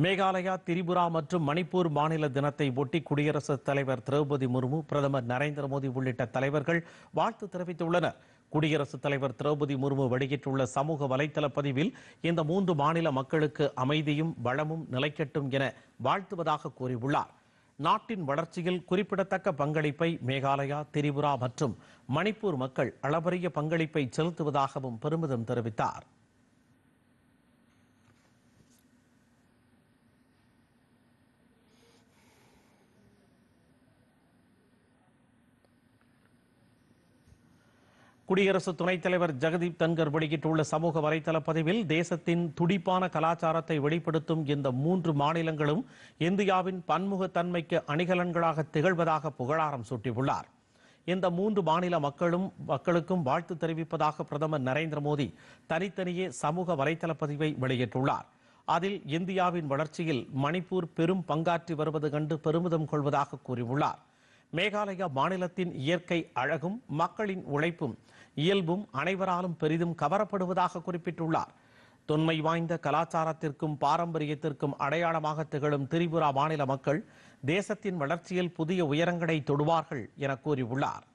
மேகாலயா திரிபுரா மற்றும் மணிப்பூர் மாநில தினத்தை ஒட்டி குடியரசுத் தலைவர் திரௌபதி முர்மு பிரதமர் நரேந்திர மோடி உள்ளிட்ட தலைவர்கள் வாழ்த்து தெரிவித்துள்ளனர். குடியரசுத் தலைவர் திரௌபதி முர்மு வெளியிட்டுள்ள சமூக வலைதள பதிவில் இந்த மூன்று மாநில மக்களுக்கு அமைதியும் வளமும் நிலைக்கட்டும் என வாழ்த்துவதாக கூறியுள்ளார். நாட்டின் வளர்ச்சியில் குறிப்பிடத்தக்க பங்களிப்பை மேகாலயா திரிபுரா மற்றும் மணிப்பூர் மக்கள் அளவரிய பங்களிப்பை செலுத்துவதாகவும் பெருமிதம் தெரிவித்தார். குடியரசு துணைத் தலைவர் ஜெகதீப் தன்கர் வெளியிட்டுள்ள சமூக வலைதள பதிவில் தேசத்தின் துடிப்பான கலாச்சாரத்தை வெளிப்படுத்தும் இந்த மூன்று மாநிலங்களும் இந்தியாவின் பன்முகத்தன்மைக்கு அணிகலன்களாக திகழ்வதாக புகழாரம் சூட்டியுள்ளார். இந்த மூன்று மாநில மக்களும் மக்களுக்கும் வாழ்த்து தெரிவிப்பதாக பிரதமர் நரேந்திர மோடி தனித்தனியே சமூக வலைதள பதிவை வெளியிட்டுள்ளார். அதில் இந்தியாவின் வளர்ச்சியில் மணிப்பூர் பெரும் பங்காற்றி வருவது கண்டு பெருமிதம் கொள்வதாக கூறியுள்ளார். மேகாலயா மாநிலத்தின் இயற்கை அழகும் மக்களின் உழைப்பும் இயல்பும் அனைவராலும் பெரிதும் கவரப்படுவதாக குறிப்பிட்டுள்ளார். தொன்மை வாய்ந்த கலாச்சாரத்திற்கும் பாரம்பரியத்திற்கும் அடையாளமாக திகழும் திரிபுரா மாநில மக்கள் தேசத்தின் வளர்ச்சியில் புதிய உயரங்களை தொடுவார்கள் என கூறியுள்ளார்.